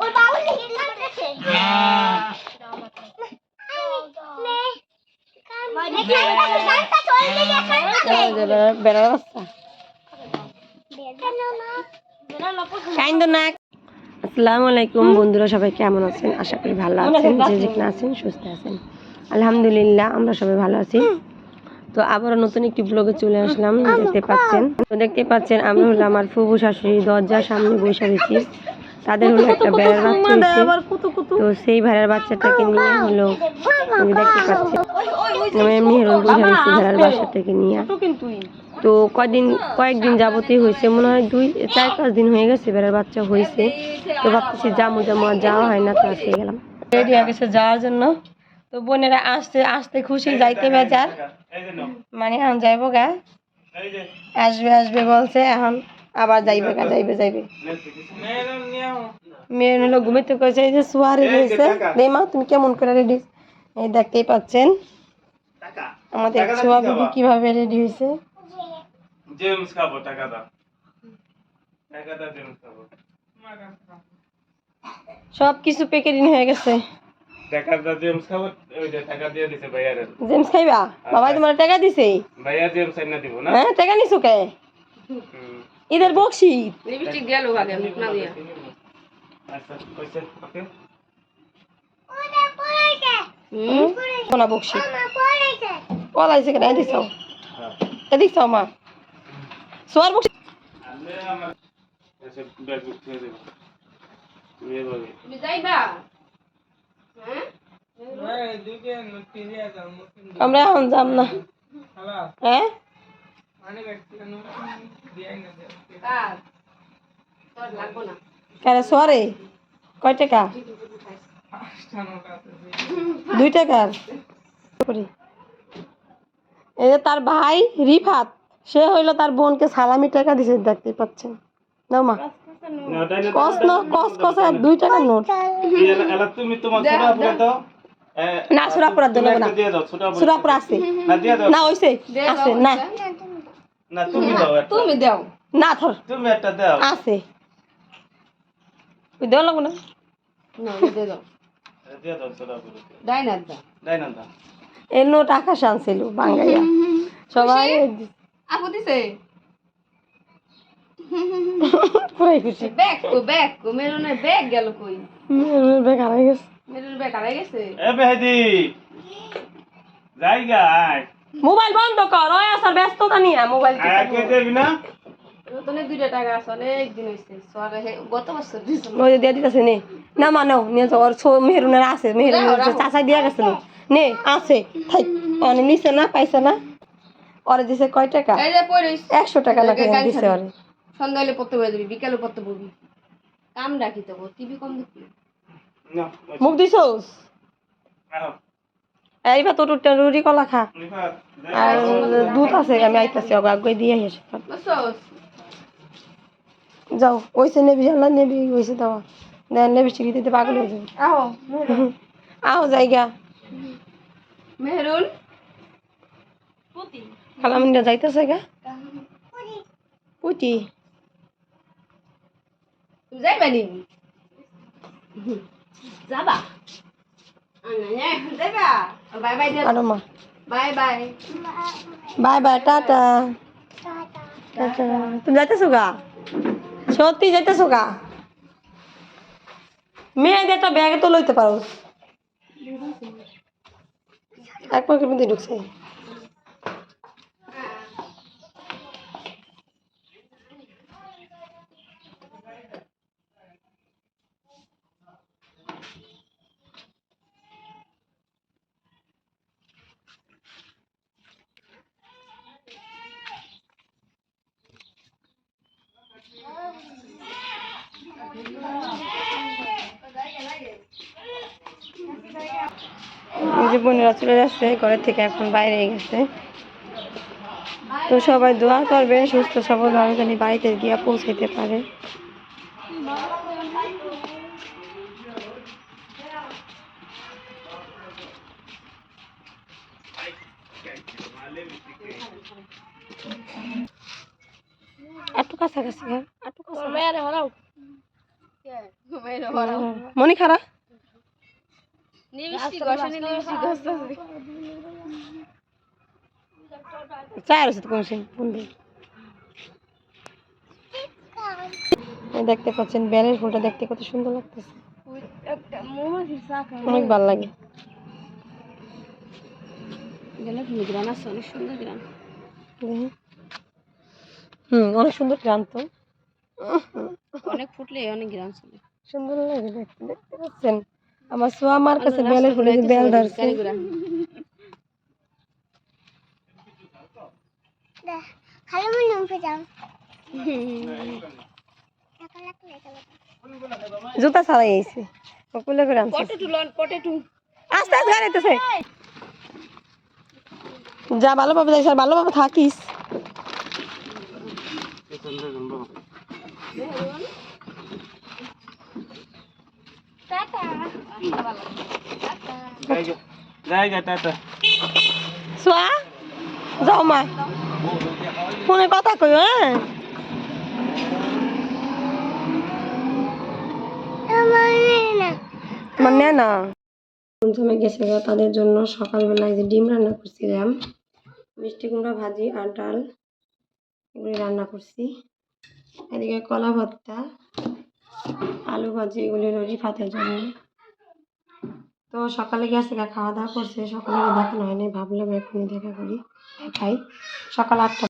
ওর বাবু আসসালামু আলাইকুম বন্ধুরা সবাই কেমন আছেন? আশা করি ভালো আছেন যে যেখানে আছেন সুস্থ আছেন। আলহামদুলিল্লাহ আমরা সবাই ভালো আছি। তো আবারও নতুন একটি ব্লগে চলে আসলাম দেখতে পাচ্ছেন। তো দেখতে পাচ্ছেন আমি হলো আমার ফুবু শাশুড়ি দরজার সামনে বসে রয়েছি তাদের হলো একটা বেড়ার বাচ্চা হয়েছে। তো সেই ভেড়ার বাচ্চাটাকে নিয়ে হলো দেখতে পাচ্ছি আমি এমনি হেরোন বসে রয়েছি ভেড়ার বাচ্চাটাকে নিয়ে। তো কয়দিন কয়েকদিন যাবতই হয়েছে মনে হয় দুই চার পাঁচ দিন হয়ে গেছে বেড়ার বাচ্চা হয়েছে। তো ভাবতেছি জামু জামু আর যাওয়া হয় না তো আজকে গেলাম। রেডি হয়ে গেছে যাওয়ার জন্য? তো বোনেরা আসতে আসতে খুশি যাইতে বেজার। মানে এখন যাইব গা। আসবে আসবে বলছে এখন আবার যাইবে গা যাইবে যাইবে। মেয়ে হলো ঘুমিতে করেছে এই যে সোয়া রেডি হয়েছে মা তুমি কেমন করে রেডি এই দেখতেই পাচ্ছেন। আমাদের ছোয়া বিবি কীভাবে রেডি হয়েছে? জেমস খাব টাকা দাও। টাকা দাও জেমস খাব। সব কিছু প্যাকেটিং হয়ে গেছে। টাকা দাও জেমস খাব ওই যে টাকা দিয়ে দিছে ভাইয়ার। জেমস খাইবা? বাবাই তোমার টাকা দিছে? ভাইয়া জেমস এনে দিব না? হ্যাঁ টাকা নিছো কে? হুম। ঈদের বকশি। আচ্ছা কইছে ওকে। কোনা বকশি। পলাইছে কেন এদিক চাও এদিক মা। সোয়ার বকশি। আলে আমার এসে ব্যাগ বুক দেব। নিয়ে যাবে। আমরা এখন যাম না। হ্যাঁ? কেন সোয়ারে? কয় টাকা? দুই টাকার? করি। এই যে তার ভাই রিফাত সে হইল তার বোনকে সালামি টাকা দিছে দেখতে পাচ্ছেন। না মা। কস ন কস কস আর দুই টাকার নোট। এলা এলা তুমি তোমার ছোট আপুরে দাও না সুরাপুরা না। সুরাপুরা আছে। না দিয়ে দাও। না হইছে আছে না। না তুমি দাও তুমি দাও। না ধর। তুমি একটা দাও। আছে। ওই দেওয়া লাগবো না? দাও। দাও এই নোট আকাশ আনছিল বাঙ্গাইয়া। সবাই আপু দিছে? পুরাই খুশি। ব্যাগ কো ব্যাগ কো মেরুনের ব্যাগ গেল কই? মেয়ের বেকার হয়ে গেছে। মেরুনের ব্যাগ হারাই গেছে? এ বেহেদি জায়গা আয়। মোবাইল বন্ধ কর ওই আসার ব্যস্ততা নিয়ে মোবাইল কে দেবি না? দুইটা টাকা আছে অনেক দিন হয়েছে সরে গত বছর দিছিল ওই নে। না মানো নিয়ে যাও ছো- মেহরুনের আছে মেহরুনের দিয়া গেছিল নে। আছে থাই। অনেক নিছে না পাইছে না। ওরে দিছে কয় টাকা? একশো টাকা কেন দিছে ওরে। সন্ধ্যালে পড়তে বলে দিবি বিকালে পড়তে বলবি। কাম রাখি তো টিভি কম দেখবি। না মুখ দিছোস? আহ এইবার তো টুটটা রুটি কলা খা। আর দুধ আছে আমি আইতাছি আগে আগে দিয়ে এসে যাও ওইসে নেবি জানলা নেবি ওইসে দেওয়া দেন নেবি চিকি দিতে পাগল হয়ে যাবে। আহো আও জায়গা। মেহরুন। পুতি খালামিনটা যাইতেছে গা? পুতি যাইবা নি যাবা bye bye bye bye bye bye tata tata তুমি যাইতেছো গা সত্যি যাইতেছো গা মেয়েদের একটা ব্যাগে তো লইতে পারো এক পকেট মধ্যে ঢুকছে এই যে বোনেরা চলে যাচ্ছে ঘরের থেকে এখন বাইরে গেছে। তো সবাই দোয়া করবে সুস্থ সবল ভাবে জানি বাড়িতে গিয়ে পৌঁছাইতে পারে। কাছাকাছি মনি খারা দেখতে পাচ্ছেন বেলের ফুলটা দেখতে কত সুন্দর লাগতেছে। অনেক ভালো লাগে। হুম। অনেক সুন্দর গ্রাম তো। অনেক ফুটলে অনেক চলে। সুন্দর লাগে দেখতে দেখতে পাচ্ছেন? আমার সোয়া আমার কাছে বেলের ফুলে বেল ধরছে। জুতা ছাড়াই আইছে। কুলে করে আনছে। পটেটু লন পটেটু। আস্তে আস্তে গাড়িতেছে যা ভালোভাবে যাইস আর ভালোভাবে থাকিস। সোয়া যাও মা ফোনে কথা কই হ্যাঁ আমার নে না প্রথমে গেছে গা তাদের জন্য সকালবেলা এই যে ডিম রান্না করছিলাম মিষ্টি কুমড়া ভাজি আর ডাল এগুলি রান্না করছি। এদিকে কলা ভর্তা আলু ভাজি, এগুলি রিফাতের জন্য। তো সকালে গেছে খাওয়া দাওয়া করছে, সকালে দেখানো হয়নি, ভাবলাম এখনই দেখা করি, দেখাই। সকাল আটটা